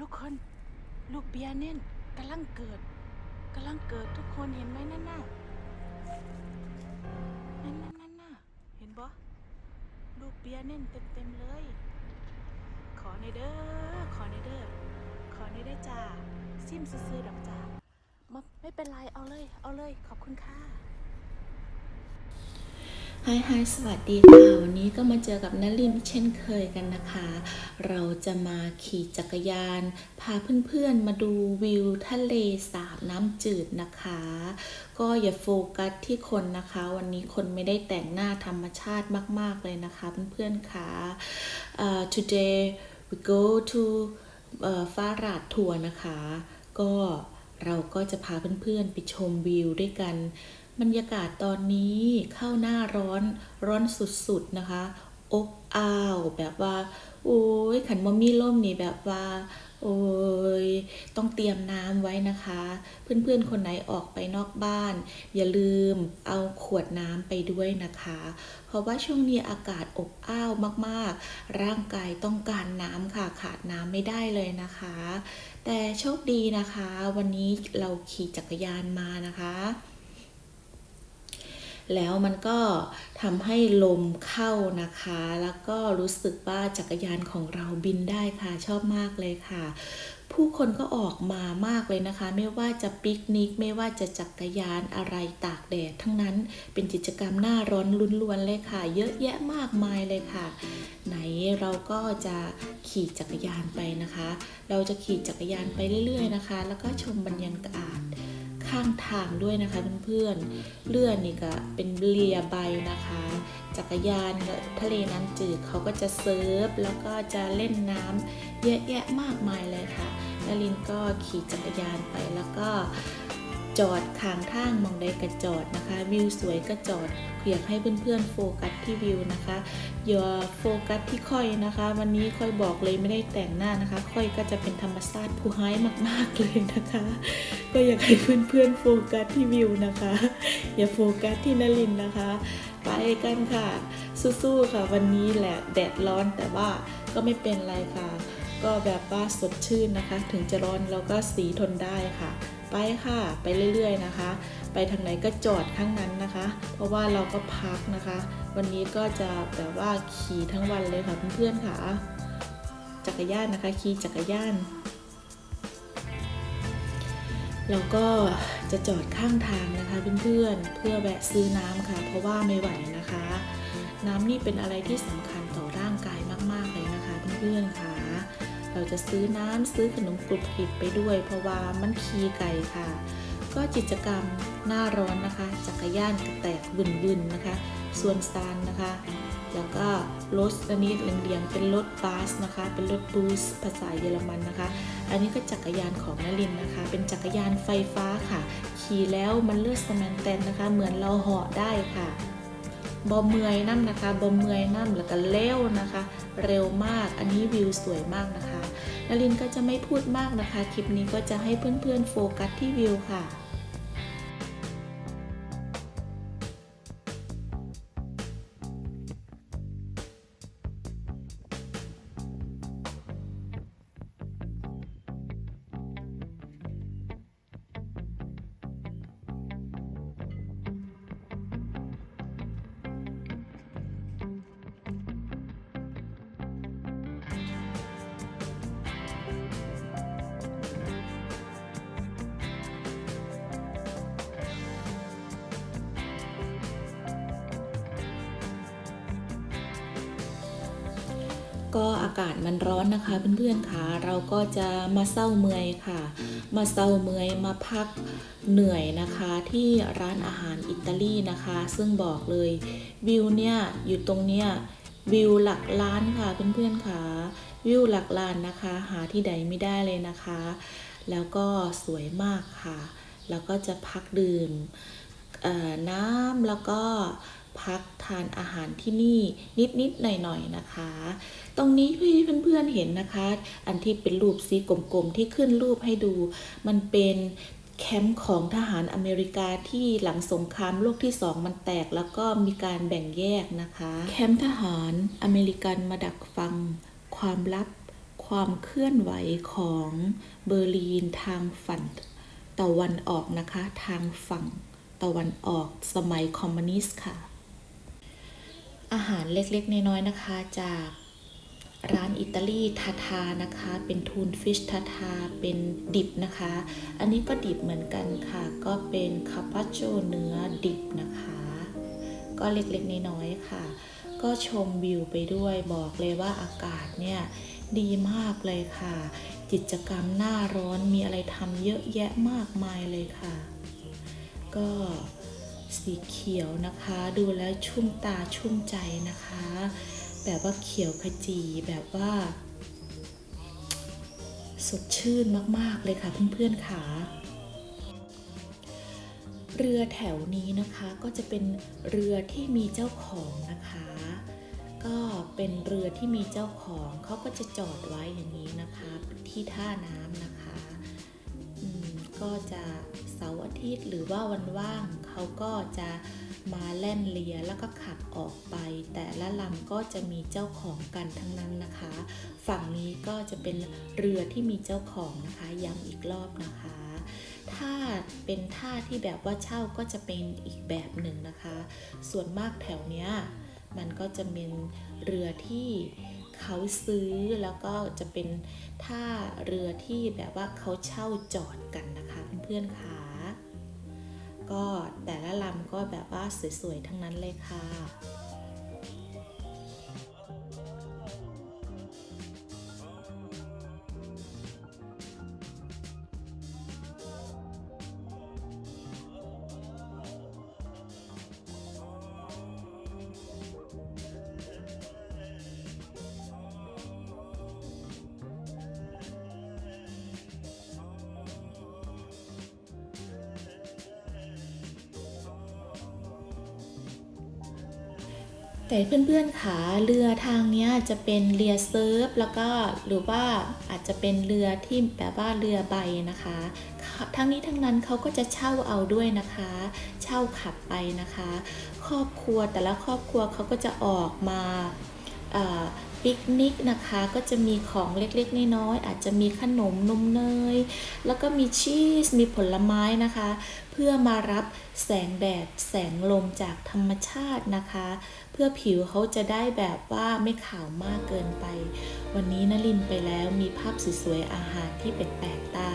ลูกคนลูกเบียร์เน่นกำลังเกิดกำลังเกิดทุกคนเห็นไหมนั่นน่ะนั่นนั่นนั่นน่ะเห็นบ่ลูกเบียร์เน่นเต็มเต็มเลย ขอในเด้อขอในเด้อขอในอยเด้อจ้าซิมซื้อดอกจ้ามาไม่เป็นไรเอาเลย เอาเลยขอบคุณค่ะ ฮายฮสวัสดีค่ะ วันนี้ก็มาเจอกับนลินเช่นเคยกันนะคะ เราจะมาขี่จักรยาน พาเพื่อนๆมาดูวิวทะเลสาบน้ำจืดนะคะ ก็อย่าโฟกัสที่คนนะคะ วันนี้คนไม่ได้แต่งหน้าธรรมชาติมากๆเลยนะคะเพื่อนๆค่ะ uh, today we go to ฟ้าราดทัวร์นะคะ ก็เราก็จะพาเพื่อนๆไปชมวิวด้วยกัน บรรยากาศตอนนี้เข้าหน้าร้อนร้อนสุดๆนะคะอบอ้าวแบบว่า โอ้ยขันมอมี่ล่มนี่แบบว่า โอ้ยต้องเตรียมน้ำไว้นะคะ เพื่อนๆคนไหนออกไปนอกบ้าน อย่าลืมเอาขวดน้ำไปด้วยนะคะ เพราะว่าช่วงนี้อากาศอบอ้าวมากๆ ร่างกายต้องการน้ำค่ะขาดน้ำไม่ได้เลยนะคะ แต่โชคดีนะคะ วันนี้เราขี่จักรยานมานะคะ แล้วมันก็ทำให้ลมเข้านะคะ แล้วก็รู้สึกว่าจักรยานของเราบินได้ค่ะชอบมากเลยค่ะ ผู้คนก็ออกมามากเลยนะคะ ไม่ว่าจะปิกนิก ไม่ว่าจะจักรยานอะไรตากแดดทั้งนั้นเป็นกิจกรรมหน้าร้อนล้วนๆเลยค่ะ เยอะแยะมากมายเลยค่ะ ไหนเราก็จะขี่จักรยานไปนะคะ เราจะขี่จักรยานไปเรื่อย ๆ นะคะ แล้วก็ชมบรรยากาศ ข้างทางด้วยนะคะเพื่อนๆเลื่อนนี่ก็เป็นเรียใบนะคะ จักรยานก็ทะเลน้ำจืดเขาก็จะเซิร์ฟแล้วก็จะเล่นน้ำเยอะแยะมากมายเลยค่ะนารินก็ขี่จักรยานไปแล้วก็ จอดข้างทางมองใดก็จอดนะคะวิวสวยก็จอดอยากให้เพื่อนๆโฟกัสที่วิวนะคะอย่าโฟกัสที่ค่อยนะคะ วันนี้ค่อยบอกเลยไม่ได้แต่งหน้านะคะ ค่อยก็จะเป็นธรรมชาติผู้ให้มากๆเลยนะคะ ก็อยากให้เพื่อนๆโฟกัสที่วิวนะคะ อย่าโฟกัสที่นลินนะคะ ไปกันค่ะ สู้ๆค่ะ วันนี้แหละแดดร้อนแต่ว่าก็ไม่เป็นไรค่ะ ก็แบบว่าสดชื่นนะคะ ถึงจะร้อนเราก็สีทนได้ค่ะ ไปค่ะ ไปเรื่อยๆนะคะ ไปทางไหนก็จอดข้างนั้นนะคะ เพราะว่าเราก็พักนะคะ วันนี้ก็จะแบบว่าขี่ทั้งวันเลยค่ะเพื่อนๆค่ะ จักรยานนะคะขี่จักรยานเราก็จะจอดข้างทางนะคะเพื่อนๆเพื่อแวะซื้อน้ำค่ะ เพราะว่าไม่ไหวนะคะ น้ำนี่เป็นอะไรที่สำคัญต่อร่างกายมากๆเลยนะคะเพื่อนๆค่ะ เราจะซื้อน้ำซื้อขนมกรุบกริบไปด้วย เพราะว่ามันคีไก่ค่ะ ก็กิจกรรมหน้าร้อนนะคะ จักรยานกระแตกบึนๆนะคะส่วนซานนะคะ แล้วก็รถอันนี้เหลียงๆเป็นรถบัสนะคะ เป็นรถบูสภาษาเยอรมันนะคะ อันนี้ก็จักรยานของนลินนะคะ เป็นจักรยานไฟฟ้าค่ะ ขี่แล้วมันเลือดสแมนแตนนะคะ เหมือนเราเหาะได้ค่ะบอมเมือยน้ำนะคะบอมเมือยน้ำแล้วก็เร็วนะคะ เร็วมากอันนี้วิวสวยมากนะคะ นลินก็จะไม่พูดมากนะคะ คลิปนี้ก็จะให้เพื่อนๆโฟกัสที่วิวค่ะ ก็อากาศมันร้อนนะคะเพื่อนๆค่ะเราก็จะมาเศร้าเมื่อยค่ะ มาเศร้าเมื่อยมาพักเหนื่อยนะคะที่ร้านอาหารอิตาลีนะคะ ซึ่งบอกเลยวิวเนี่ยอยู่ตรงเนี้ยวิวหลักล้านค่ะเพื่อนๆค่ะวิวหลักล้านนะคะ หาที่ใดไม่ได้เลยนะคะ แล้วก็สวยมากค่ะ แล้วก็จะพักดื่มน้ำแล้วก็ พักทานอาหารที่นี่นิดๆหน่อยๆนะคะ ตรงนี้พี่เพื่อนๆเห็นนะคะ อันที่เป็นรูปสีกลมๆที่ขึ้นรูปให้ดู มันเป็นแคมป์ของทหารอเมริกาที่หลังสงครามโลกที่สองมันแตกแล้วก็มีการแบ่งแยกนะคะ แคมป์ทหารอเมริกันมาดักฟัง ความลับคความเคลื่อนไหวของเบอร์ลินทางฝั่งตะวันออกนะคะ ทางฝั่งตะวันออกสมัยคอมมิวนิสต์ค่ะ อาหารเล็กๆ น้อยๆ นะคะ จากร้านอิตาลีทาทานะคะ เป็นทูนฟิชทาทาเป็นดิบนะคะ อันนี้ก็ดิบเหมือนกันค่ะ ก็เป็นคาปาโชเนื้อดิบนะคะ ก็เล็กๆ น้อยๆ ค่ะ ก็ชมวิวไปด้วยบอกเลยว่าอากาศเนี่ยดีมากเลยค่ะ กิจกรรมหน้าร้อนมีอะไรทำเยอะแยะมากมายเลยค่ะ ก็ สีเขียวนะคะ ดูแล้วชุ่มตาชุ่มใจนะคะ แบบว่าเขียวขจีแบบว่า สดชื่นมากๆเลยค่ะเพื่อนๆค่ะเรือแถวนี้นะคะก็จะเป็นเรือที่มีเจ้าของนะคะ ก็เป็นเรือที่มีเจ้าของเขาก็จะจอดไว้อย่างนี้นะคะ ที่ท่าน้ำนะคะ ก็จะเสาร์อาทิตย์หรือว่าวันว่างเขาก็จะมาแล่นเรือแล้วก็ขับออกไป แต่ละลำก็จะมีเจ้าของกันทั้งนั้นนะคะ ฝั่งนี้ก็จะเป็นเรือที่มีเจ้าของนะคะย้ำอีกรอบนะคะถ้าเป็นท่าที่แบบว่าเช่าก็จะเป็นอีกแบบหนึ่งนะคะ ส่วนมากแถวเนี้ยมันก็จะเป็นเรือที่ เขาซื้อแล้วก็จะเป็นท่าเรือที่แบบว่าเขาเช่าจอดกันนะคะเพื่อนๆค่ะก็แต่ละลำก็แบบว่าสวยๆทั้งนั้นเลยค่ะ แต่เพื่อนๆขาเรือทางนี้จะเป็นเรือเซิร์ฟแล้วก็หรือว่าอาจจะเป็นเรือที่แบบว่าเรือใบนะคะ ทั้งนี้ทั้งนั้นเขาก็จะเช่าเอาด้วยนะคะ เช่าขับไปนะคะ ครอบครัวแต่ละครอบครัวเขาก็จะออกมาปิกนิกนะคะก็จะมีของเล็กๆน้อยๆอาจจะมีขนมนมเนย แล้วก็มีชีสมีผลไม้นะคะ เพื่อมารับแสงแดดแสงลมจากธรรมชาตินะคะ พื่อผิวเขาจะได้แบบว่าไม่ขาวมากเกินไป วันนี้นลินไปแล้วมีภาพสวยๆอาหารที่แปลกๆตา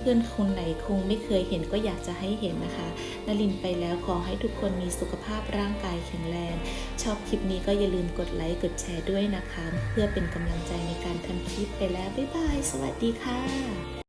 เพื่อนๆคนไหนคงไม่เคยเห็นก็อยากจะให้เห็นนะคะนลินไปแล้วขอให้ทุกคนมีสุขภาพร่างกายแข็งแรง ชอบคลิปนี้ก็อย่าลืมกดไลค์กดแชร์ด้วยนะคะ เพื่อเป็นกำลังใจในการทำคลิปไปแล้วบ๊ายบาย สวัสดีค่ะ